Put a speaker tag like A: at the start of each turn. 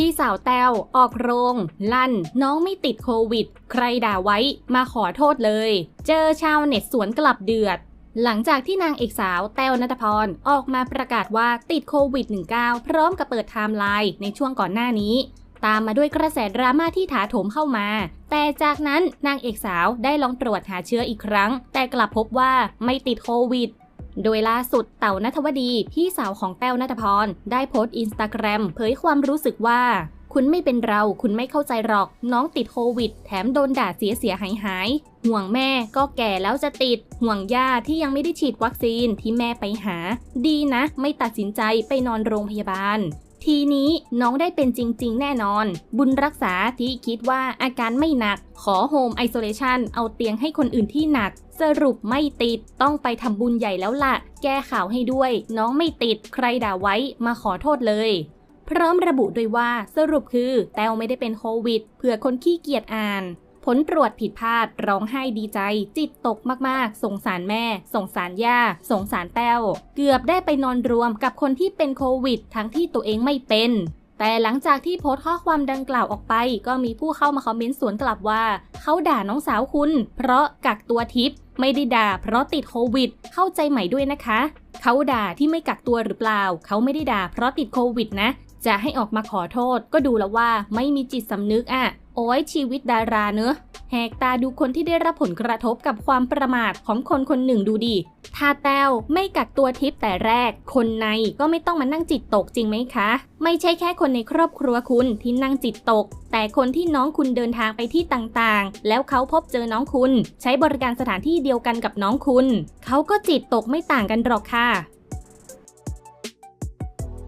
A: พี่สาวแต้วออกโรง ลั่น น้องไม่ติดโควิด ใครด่าไว้มาขอโทษเลย เจอชาวเน็ตสวนกลับเดือดหลังจากที่นางเอกสาวแต้วนัทพร ออกมาประกาศว่าติดโควิด -19 พร้อมกับเปิดไทม์ไลน์ในช่วงก่อนหน้านี้ ตามมาด้วยกระแสดราม่าที่ถาโถมเข้ามา แต่จากนั้นนางเอกสาวได้ลองตรวจหาเชื้ออีกครั้ง แต่กลับพบว่าไม่ติดโควิด โดยล่าสุดเต่านัทวดีพี่สาวของแต้วนัทพร ได้โพสต์อินสตาแกรมเผยความรู้สึกว่า คุณไม่เป็นเรา คุณไม่เข้าใจหรอก น้องติดโควิด แถมโดนด่าเสียเสียหายหายห่วงแม่ก็แก่แล้วจะติด ห่วงย่าที่ยังไม่ได้ฉีดวัคซีนที่แม่ไปหา ดีนะ ไม่ตัดสินใจไปนอนโรงพยาบาล ทีนี้น้องได้เป็นจริง ๆ แน่นอน บุญรักษาที่คิดว่าอาการไม่หนัก ขอโฮมไอโซเลชันเอาเตียงให้คนอื่นที่หนัก สรุปไม่ติดต้องไปทำบุญใหญ่แล้วล่ะ แก้ข่าวให้ด้วย น้องไม่ติดใครด่าไว้มาขอโทษเลยพร้อมระบุด้วยว่าสรุปคือแต้วไม่ได้เป็นโควิดเผื่อคนขี้เกียจอ่าน ผลตรวจผิดพลาดร้องไห้ดีใจ จิตตกมากๆ สงสารแม่ สงสารย่า สงสารแต้ว เกือบได้ไปนอนรวมกับคนที่เป็นโควิด ทั้งที่ตัวเองไม่เป็นแต่หลังจากที่โพสต์ข้อความดังกล่าวออกไป ก็มีผู้เข้ามาคอมเมนต์สวนกลับว่า เขาด่าน้องสาวคุณ เพราะกักตัวทิพย์ไม่ได้ด่าเพราะติดโควิด เข้าใจใหม่ด้วยนะคะ เขาด่าที่ไม่กักตัวหรือเปล่า เขาไม่ได้ด่าเพราะติดโควิดนะ จะให้ออกมาขอโทษ ก็ดูแล้วว่าไม่มีจิตสำนึกอะ โอ้ยชีวิตดาราเนอะแหกตาดูคนที่ได้รับผลกระทบกับความประมาทของคนคนหนึ่งดูดิถ้าแต้วไม่กักตัวทิพย์แต่แรก คนในก็ไม่ต้องมานั่งจิตตกจริงไหมคะ ไม่ใช่แค่คนในครอบครัวคุณที่นั่งจิตตก แต่คนที่น้องคุณเดินทางไปที่ต่างๆ แล้วเขาพบเจอน้องคุณ ใช้บริการสถานที่เดียวกันกับน้องคุณ เขาก็จิตตกไม่ต่างกันหรอกค่ะ